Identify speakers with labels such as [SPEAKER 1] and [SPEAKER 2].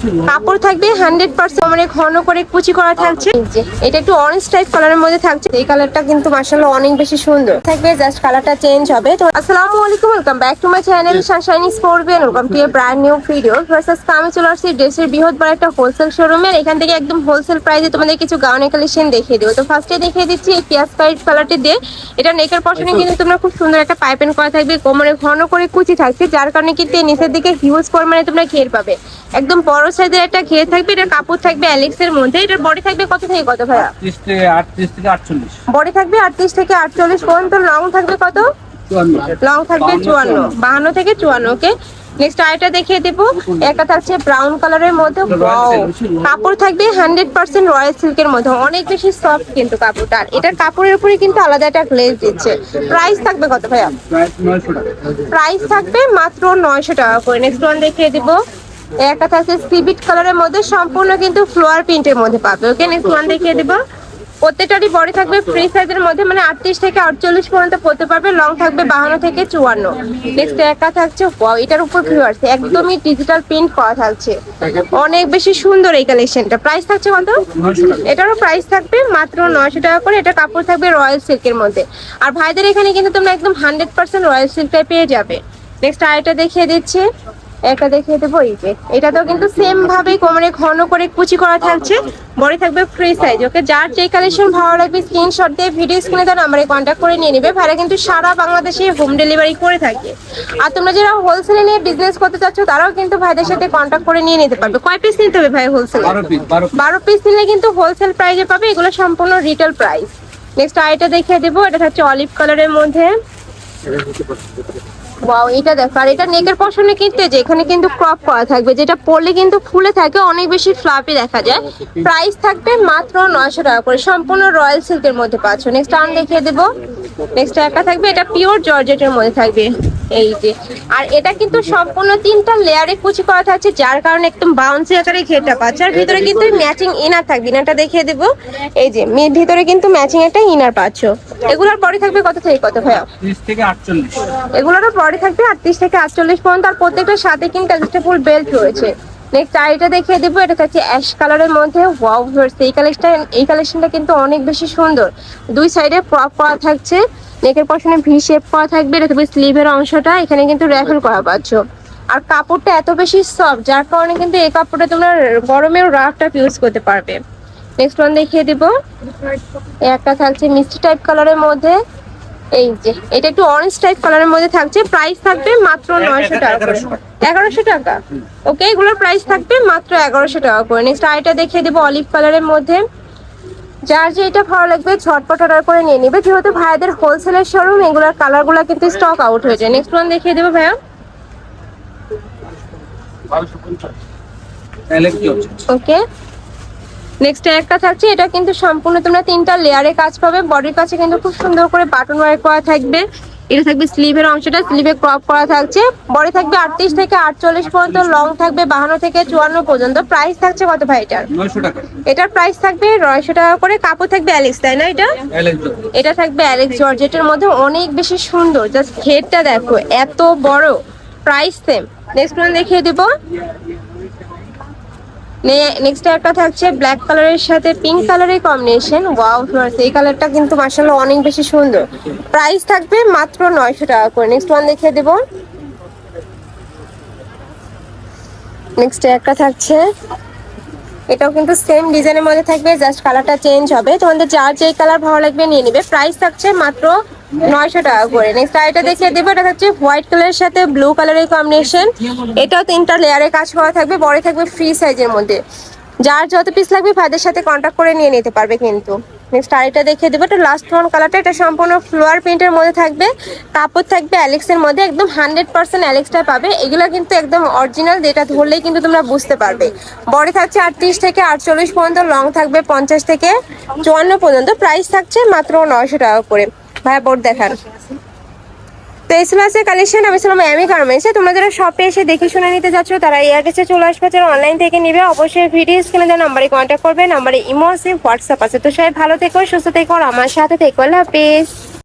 [SPEAKER 1] কাপড় থাকবে hundred percent মানে ঘন করে কুচি করা থাকছে। এটা একটু অরেঞ্জ টাইপ কালারের মধ্যে থাকছে। এই কালারটা কিন্তু মাসাল্লাহ অনেক বেশি সুন্দর। থাকবে জাস্ট কালারটা চেঞ্জ হবে। তো আসসালামু আলাইকুম welcome back to my channel sunshiny sport Ben welcome to a brand new video versus আমি চলে আসছি ড্রেসের বৃহৎ বড় একটা হোলসেল শোরুমের এখান থেকে একদম হোলসেল প্রাইসে তোমাদের কিছু গাউনের কালেকশন দেখিয়ে দেবো। তো ফার্স্টে দেখিয়ে দিচ্ছি এই পিয়াজ কাইট কালারটি দিয়ে। এটা নেকের পশনে কিন্তু তোমরা খুব সুন্দর একটা পাইপেন করা থাকবে। কোমরে ঘন করে কুচি থাকছে যার কারণে কিন্তু নিচের দিকে হিউজ পরিমাণে তোমরা ঘের পাবে। একদম বড় সাইজের একটা ঘের থাকবে এটা কাপড় থাকবে অ্যালেক্স এর মধ্যে এটার বডি থাকবে কত থেকে কত ভাইয়া?
[SPEAKER 2] আটত্রিশ থেকে আটত্রিশ থেকে আটচল্লিশ।
[SPEAKER 1] বডি থাকবে আটত্রিশ থেকে আটচল্লিশ পর্যন্ত লং থাকবে কত?
[SPEAKER 2] চুয়ান্ন।
[SPEAKER 1] লং থাকবে চুয়ান্ন। বাহান্ন থেকে চুয়ান্ন ওকে নেক্সট আরেকটা দেখিয়ে দেবো। একটা থাকছে ব্রাউন কালারের মধ্যে! কাপড় থাকবে হান্ড্রেড পার্সেন্ট রয়্যাল সিল্কের মধ্যে। অনেক বেশি সফট কিন্তু কাপড়টা। আর এটার কাপড়ের উপরে কিন্তু আলাদা একটা গ্লেজ দিচ্ছে। প্রাইস থাকবে কত ভাইয়া? প্রাইস থাকবে মাত্র নয়শো টাকা করে। নেক্সট ওয়ান দেখিয়ে দিব। একটা থাকছে সিবিট কালারের মধ্যে, সম্পূর্ণ কিন্তু ফ্লোয়ার প্রিন্টের মধ্যে পাবে। ওকে নেক্সট ওয়ান দেখিয়ে দিব। প্রত্যেকটারই বডি থাকবে ফ্রি সাইজের মধ্যে মানে আটত্রিশ থেকে আটচল্লিশ পর্যন্ত পড়তে পারবে লং থাকবে বাহান্ন থেকে চুয়ান্ন। নেক্সট একা থাকছে এটার উপর ভিউয়ার্স একদমই ডিজিটাল প্রিন্ট করা থাকছে। অনেক বেশি সুন্দর এই কালেকশনটা প্রাইস থাকছে কত? এটারও প্রাইস থাকবে মাত্র নয়শো টাকা করে, এটা কাপড় থাকবে রয়্যাল সিল্কের মধ্যে। আর ভাইদের এখানে কিন্তু তোমরা একদম হান্ড্রেড পার্সেন্ট রয়্যাল সিল্কটাই পেয়ে যাবে। নেক্সট আরেকটা দেখিয়ে দিচ্ছি। একটা দেখিয়ে দেবো এই যে। এটাতেও কিন্তু সেম ভাবে কোমরে ঘন করে কুচি করা থাকছে। বডি থাকবে ফ্রি সাইজ ওকে যার যে কালেকশন ভালো লাগবে স্ক্রিনশট দিয়ে ভিডিও স্ক্রিনে তার নাম্বারে কন্ট্যাক্ট করে নিয়ে নেবে। ভাইরা কিন্তু সারা বাংলাদেশে হোম ডেলিভারি করে থাকে। আর তোমরা যারা হোলসেলে নিয়ে বিজনেস করতে চাচ্ছ তারাও কিন্তু ভাইদের সাথে কন্ট্যাক্ট করে নিয়ে নিতে পারবে। কয় পিস নিতে হবে ভাই হোলসেলে।
[SPEAKER 2] বারো পিস
[SPEAKER 1] নিলে কিন্তু হোলসেল প্রাইসে পাবে এগুলো সম্পূর্ণ রিটেল প্রাইস নেক্সট আইটা দেখিয়ে দেবো এটা হচ্ছে অলিভ কালারের মধ্যে। ওয়াও এটা দেখো, আর এটা নেকের পশনে কিন্তু যে, এখানে কিন্তু ক্রপ করা থাকবে, যেটা পরলে কিন্তু ফুলে থাকে, অনেক বেশি ফ্লাপি দেখা যায়। প্রাইস থাকবে মাত্র নয়শো টাকা করে, সম্পূর্ণ রয়্যাল সিল্কের মধ্যে পাচ্ছ। নেক্সট আন দেখিয়ে দেবো। নেক্সট একা থাকবে, এটা পিওর জর্জেটের মধ্যে থাকবে। এই যে। আর এটা কিন্তু সম্পূর্ণ তিনটা লেয়ারে কুচি করা থাকছে যার কারণে একদম বাউন্সি আকারে ঘেরটা পাচ্ছে। আর ভিতরে কিন্তু ম্যাচিং ইনার থাকবে ইনারটা দেখিয়ে দেবো। এই যে মি- ভিতরে কিন্তু ম্যাচিং একটা ইনার পাচ্ছ। এগুলোর পরে থাকবে কত থেকে কত ভাইয়া? এগুলোরও বডি থাকবে আটত্রিশ থেকে আটচল্লিশ পর্যন্ত আর প্রত্যেকটার সাথে কিন্তু অ্যাডজাস্টেবল বেল্ট রয়েছে। নেক্সট আইটা দেখিয়ে দেবো এটা হচ্ছে অ্যাশ কালারের মধ্যে। ওয়াও এই কালেকশনটা এই কালেকশনটা কিন্তু অনেক বেশি সুন্দর। দুই সাইডে প্রপ করা থাকছে। নেকের পশনে ভি শেপ করা থাকবে এটা থাকবে স্লিভের অংশটা এখানে কিন্তু র্যাফেল করা পাচ্ছ। আর কাপড়টা এত বেশি সফট যার কারণে কিন্তু এই কাপড়টা তোমরা গরমেও রাফ টাইপ ইউজ করতে পারবে। নেক্সট ওয়ান দেখিয়ে দিব। একটা থাকছে মিষ্টি টাইপ কালারের মধ্যে। এই যে এটা একটু অরেঞ্জ টাইপ কালারের মধ্যে থাকছে প্রাইস থাকবে মাত্র নয়শো টাকা করে। এগারোশো টাকা। ওকে এগুলোর প্রাইস থাকবে মাত্র এগারোশো টাকা করে। নেক্সট আইটা দেখিয়ে দেবো অলিভ কালারের মধ্যে। যার যেটা ভালো লাগবে ঝটপট অর্ডার করে নিয়ে নিবে। যেহেতু ভাইয়াদের হোলসেলের শোরুম এগুলোর কালারগুলো কিন্তু স্টক আউট হয়ে যায়। নেক্সট ওয়ান দেখিয়ে দেবো ভাইয়া। ওকে নেক্সট একটা থাকছে, এটা কিন্তু সম্পূর্ণ তোমরা তিনটা লেয়ারে কাজ পাবে। বডির কাছে কিন্তু খুব সুন্দর করে বাটন ওয়ার করা থাকবে। এটা থাকবে স্লিভের অংশটা স্লিভে ক্রপ করা থাকছে। বডি থাকবে আটত্রিশ থেকে আটচল্লিশ পর্যন্ত লং থাকবে বাহান্ন থেকে চুয়ান্ন পর্যন্ত। প্রাইস থাকছে কত ভাই এটার? এটার প্রাইস থাকবে নয়শো টাকা করে কাপড় থাকবে অ্যালেক্স তাই না এটা? এটা থাকবে অ্যালেক্স জর্জেটের মধ্যে অনেক বেশি সুন্দর। জাস্ট ঘেরটা দেখো এত বড়। প্রাইস সেম নেক্সট ওয়ান দেখিয়ে দেবো। নেক্সট একটা থাকছে ব্ল্যাক কালারের সাথে পিঙ্ক কালারের কম্বিনেশন ওয়াও ফ্লোয়ার্স এই কালারটা কিন্তু মাসাল্লাহ অনেক বেশি সুন্দর। প্রাইস থাকবে মাত্র নয়শো টাকা করে। নেক্সট ওয়ান দেখিয়ে দেবো। নেক্সট একটা থাকছে। এটাও কিন্তু সেম ডিজাইনের মধ্যে থাকবে জাস্ট কালারটা চেঞ্জ হবে। তোমাদের যার যেই কালার ভালো লাগবে নিয়ে নিবে। প্রাইস থাকছে মাত্র নয়শো টাকা করে। নেক্সট আইটা দেখিয়ে দেবো, এটা থাকছে হোয়াইট কালারের সাথে ব্লু কালারের কম্বিনেশন এটাও তিনটা লেয়ারে কাজ করা থাকবে বড় থাকবে ফ্রি সাইজের মধ্যে। যার যত পিস লাগবে, ভাইদের সাথে কন্ট্যাক্ট করে নিয়ে নিতে পারবে কিন্তু। নেক্সট আরেকটা দেখিয়ে দেবো, এটা লাস্ট ওয়ান কালারটা এটা সম্পূর্ণ ফ্লোয়ার প্রিন্টের মধ্যে থাকবে। কাপড় থাকবে অ্যালেক্সের মধ্যে, একদম হান্ড্রেড পার্সেন্ট অ্যালেক্সটা পাবে। এগুলো কিন্তু একদম অরিজিনাল যেটা ধরলেই কিন্তু তোমরা বুঝতে পারবে। বডি থাকছে আটত্রিশ থেকে আটচল্লিশ পর্যন্ত লং থাকবে পঞ্চাশ থেকে চুয়ান্ন পর্যন্ত। প্রাইস থাকছে মাত্র নয়শো টাকা করে। ভাইয়া বোর্ড দেখান তো এই আজকে কালেকশন আমি ছিলাম এমি গার্মেন্টসে তোমরা যারা শপে এসে দেখে শুনে নিতে যাচ্ছ, তারা এই অ্যাড্রেসে চলে আসবে। যারা অনলাইন থেকে নিবে, অবশ্যই ভিডিও স্ক্রিনে দেওয়া নাম্বারে কন্ট্যাক্ট করবে। নাম্বারে ইমো আছে হোয়াটসঅ্যাপ আছে। তো সবাই ভালো থেকো, সুস্থ থেকো আমার সাথে থেকো। আল্লাহ হাফিজ।